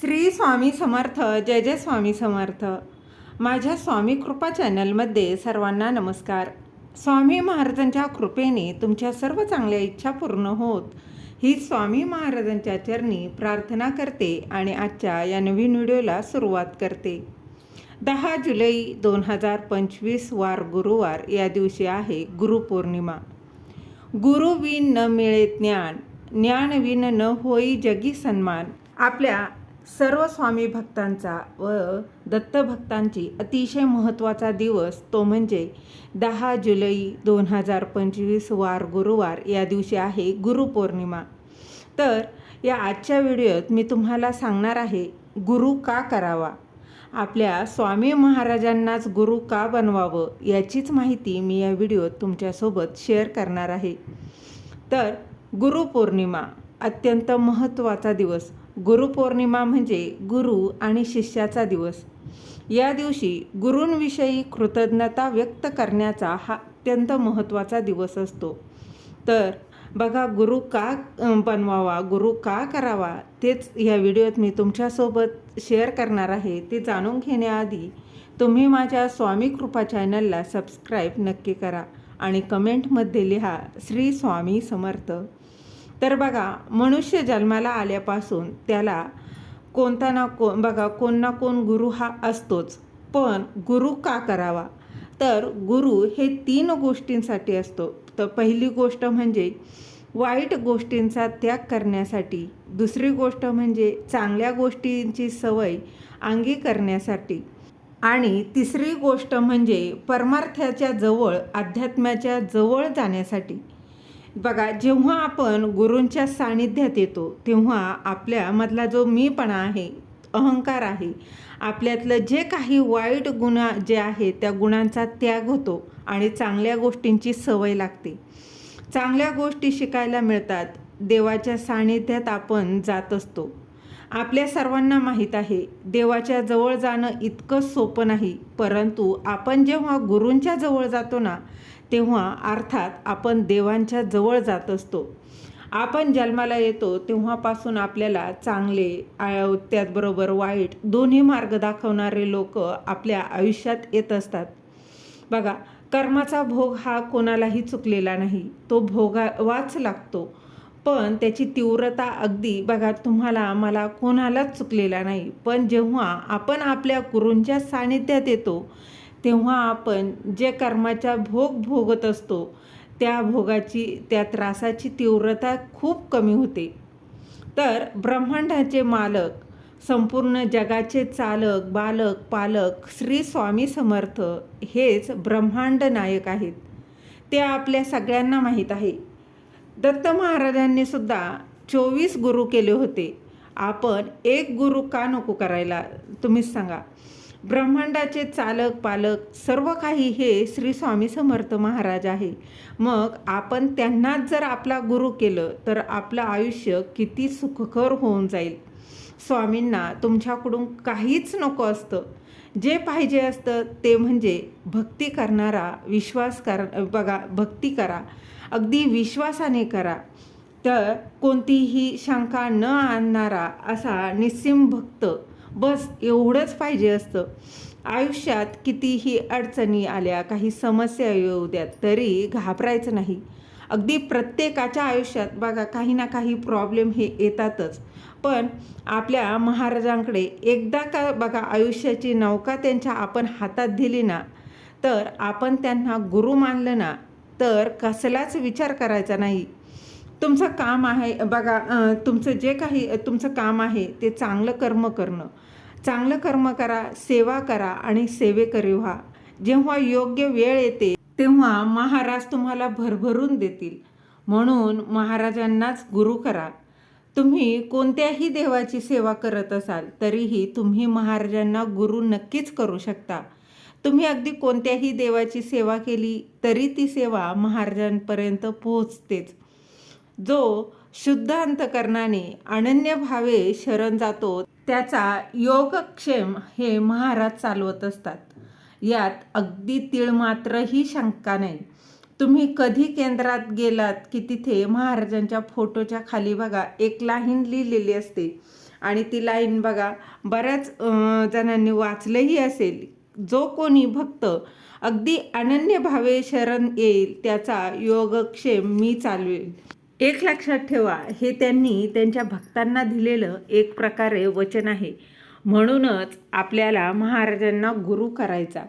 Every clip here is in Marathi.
श्री स्वामी समर्थ जय जय स्वामी समर्थ. माझ्या स्वामी कृपा चॅनलमध्ये सर्वांना नमस्कार. स्वामी महाराजांच्या कृपेने तुमच्या सर्व चांगल्या इच्छा पूर्ण होत ही स्वामी महाराजांच्या चरणी प्रार्थना करते आणि आजच्या या नवीन व्हिडिओला सुरुवात करते. दहा जुलै दोन हजार पंचवीस वार गुरुवार या दिवशी आहे गुरुपौर्णिमा. गुरुविन न मिळे ज्ञान ज्ञानविन न होई जगी सन्मान. आपल्या सर्व स्वामी भक्तांचा व दत्तभक्तांची अतिशय महत्त्वाचा दिवस तो म्हणजे दहा जुलै दोन हजार पंचवीस वार गुरुवार या दिवशी आहे गुरुपौर्णिमा तर या आजच्या व्हिडिओत मी तुम्हाला सांगणार आहे गुरु का करावा? आपल्या स्वामी महाराजांनाच गुरु का बनवावं याचीच माहिती मी या व्हिडिओत तुमच्यासोबत शेअर करणार आहे. तर गुरुपौर्णिमा अत्यंत महत्त्वाचा दिवस. गुरुपौर्णिमा म्हणजे गुरु आणि शिष्याचा दिवस. या दिवशी गुरूंविषयी कृतज्ञता व्यक्त करण्याचा हा अत्यंत महत्त्वाचा दिवस असतो. तर बघा गुरु का बनवावा गुरु का करावा तेच या व्हिडिओत मी तुमच्यासोबत शेअर करणार आहे. ते जाणून घेण्याआधी तुम्ही माझ्या स्वामी कृपा चॅनलला सबस्क्राईब नक्की करा आणि कमेंटमध्ये लिहा श्री स्वामी समर्थ. तर बघा मनुष्य जन्माला आल्यापासून त्याला कोणता ना को बघा कोण ना कोण गुरु हा असतोच. पण गुरु का करावा? तर गुरु हे तीन गोष्टींसाठी असतो. तर पहिली गोष्ट म्हणजे वाईट गोष्टींचा त्याग करण्यासाठी. दुसरी गोष्ट म्हणजे चांगल्या गोष्टींची सवय अंगी करण्यासाठी. आणि तिसरी गोष्ट म्हणजे परमार्थाच्या जवळ अध्यात्माच्या जवळ जाण्यासाठी. बघा जेव्हा आपण गुरूंच्या सानिध्यात येतो तेव्हा आपल्यामधला जो मीपणा आहे अहंकार आहे आपल्यातलं जे काही वाईट गुण जे आहे त्या गुणांचा त्याग होतो आणि चांगल्या गोष्टींची सवय लागते. चांगल्या गोष्टी शिकायला मिळतात. देवाच्या सानिध्यात आपण जात असतो. आपल्या सर्वांना माहीत आहे देवाच्या जवळ जाणं इतकं सोपं नाही. परंतु आपण जेव्हा गुरूंच्या जवळ जातो ना तेव्हा अर्थात आपण देवांच्या जवळ जात असतो. आपण जन्माला येतो तेव्हापासून आपल्याला चांगले त्याचबरोबर वाईट दोन्ही मार्ग दाखवणारे लोक आपल्या आयुष्यात येत असतात. बघा कर्माचा भोग हा कोणालाही चुकलेला नाही. तो भोगावाच लागतो. पण त्याची तीव्रता अगदी बघा तुम्हाला मला कोणालाच चुकलेला नाही. पण जेव्हा आपण आपल्या गुरूंच्या सानिध्यात येतो तेव्हा आपण जे कर्माचा भोग भोगत असतो त्या भोगाची त्या त्रासाची तीव्रता खूप कमी होते. तर ब्रह्मांडाचे मालक संपूर्ण जगाचे चालक बालक पालक श्री स्वामी समर्थ हेच ब्रह्मांड नायक आहेत. ते आपल्या सगळ्यांना माहीत आहे. दत्त महाराजांनी सुद्धा चोवीस गुरु केले होते. आपण एक गुरु का नको करायला? तुम्हीच सांगा. ब्रह्मांडाचे चालक पालक सर्व काही हे श्री स्वामी समर्थ महाराज आहे. मग आपण त्यांनाच जर आपला गुरु केलं तर आपलं आयुष्य किती सुखकर होऊन जाईल. स्वामींना तुमच्याकडून काहीच नको असतं. जे पाहिजे असतं ते म्हणजे भक्ती करणारा विश्वास कर बघा भक्ती करा. अगदी विश्वासाने करा. तर कोणतीही शंका न आणणारा असा निस्सिम भक्त बस एवढंच पाहिजे असतं. आयुष्यात कितीही अडचणी आल्या काही समस्या येऊ द्या तरी घाबरायचं नाही. अगदी प्रत्येकाच्या आयुष्यात बघा काही ना काही प्रॉब्लेम हे येतातच. पण आपल्या महाराजांकडे एकदा का बघा आयुष्याची नौका त्यांच्या आपण हातात दिली ना तर आपण त्यांना गुरु मानलं ना तर कसलाच विचार करायचा नाही. तुमचं काम आहे बघा तुमचं जे काही तुमचं काम आहे ते चांगलं कर्म करणं. चांगलं कर्म करा सेवा करा आणि सेवेकरी व्हा. जेव्हा योग्य वेळ येते तेव्हा महाराज तुम्हाला भरभरून देतील. म्हणून महाराजांनाच गुरु करा. तुम्ही कोणत्याही देवाची सेवा करत असाल तरीही तुम्ही महाराजांना गुरु नक्कीच करू शकता. तुम्ही अगदी कोणत्याही देवाची सेवा केली तरी ती सेवा महाराजांपर्यंत पोहोचतेच. जो शुद्ध अंतकरणाने अनन्य भावे शरण जातो त्याचा योगक्षेम हे महाराज चालवत असतात. यात अगदी तीळ मात्रही शंका नाही. तुम्ही कधी केंद्रात गेलात की तिथे महाराजांच्या फोटोच्या खाली बघा एक लाईन लिहिलेली असते. आणि ती लाईन बघा बऱ्याच जणांनी वाचलंही असेल. जो कोणी भक्त अगदी अनन्य भावे शरण येईल त्याचा योगक्षेम मी चालवेल. एक लक्षात ठेवा हे त्यांनी त्यांच्या भक्तांना दिलेलं एक प्रकारे वचन आहे. म्हणूनच आपल्याला महाराजांना गुरु करायचा.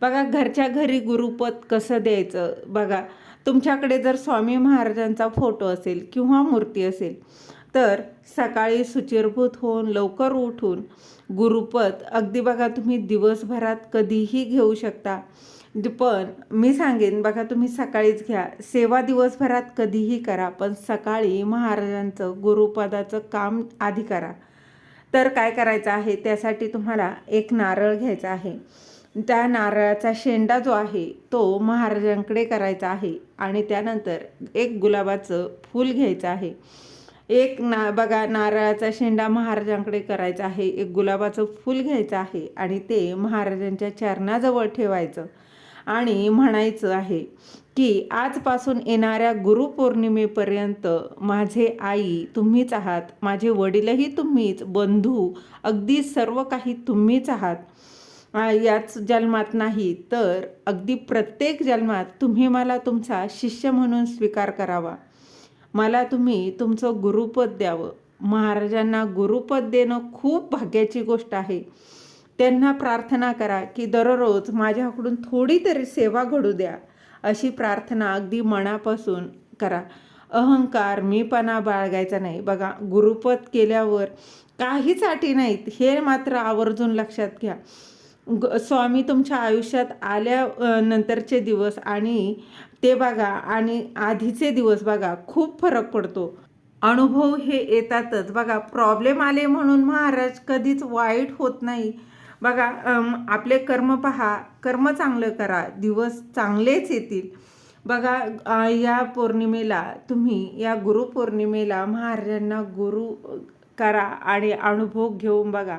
बघा घरच्या घरी गुरुपद कसं द्यायचं? बघा तुमच्याकडे जर स्वामी महाराजांचा फोटो असेल किंवा मूर्ती असेल तर सकाळी सुचिरभूत होऊन लवकर उठून गुरुपद अगदी बघा तुम्ही दिवसभरात कधीही घेऊ शकता. पण मी सांगेन बघा तुम्ही सकाळीच घ्या. सेवा दिवसभरात कधीही करा पण सकाळी महाराजांचं गुरुपदाचं काम आधी करा. तर काय करायचं आहे? त्यासाठी तुम्हाला एक नारळ घ्यायचा आहे. त्या नारळाचा शेंडा जो आहे तो महाराजांकडे करायचा आहे आणि त्यानंतर एक गुलाबाचं फूल घ्यायचं आहे. एक ना बघा नारळाचा शेंडा महाराजांकडे करायचा आहे एक गुलाबाचं फूल घ्यायचं आहे आणि ते महाराजांच्या चरणाजवळ ठेवायचं. आणि म्हणायचं आहे की आजपासून येणाऱ्या गुरुपौर्णिमेपर्यंत माझे आई तुम्हीच आहात माझे वडीलही तुम्हीच बंधू अगदी सर्व काही तुम्हीच आहात. याच जन्मात नाही तर अगदी प्रत्येक जन्मात तुम्ही मला तुमचा शिष्य म्हणून स्वीकार करावा. मला तुम्ही तुमचं गुरुपद द्यावं. महाराजांना गुरुपद देणं खूप भाग्याची गोष्ट आहे. त्यांना प्रार्थना करा की दररोज माझ्याकडून थोडी तरी सेवा घडू द्या. अशी प्रार्थना अगदी मनापासून करा. अहंकार मीपणा बाळगायचा नाही. बघा गुरुपद केल्यावर काहीच अटी नाहीत. हे मात्र आवर्जून लक्षात घ्या. ग स्वामी तुमच्या आयुष्यात आल्या नंतरचे दिवस आणि ते बघा आणि आधीचे दिवस बघा खूप फरक पडतो. अनुभव हे येतातच. बघा प्रॉब्लेम आले म्हणून महाराज कधीच वाईट होत नाही. बघा आपले कर्म पहा कर्म चांगलं करा दिवस चांगलेच येतील. बघा या पौर्णिमेला तुम्ही या गुरुपौर्णिमेला महाराजांना गुरु करा आणि अनुभव घेऊन बघा.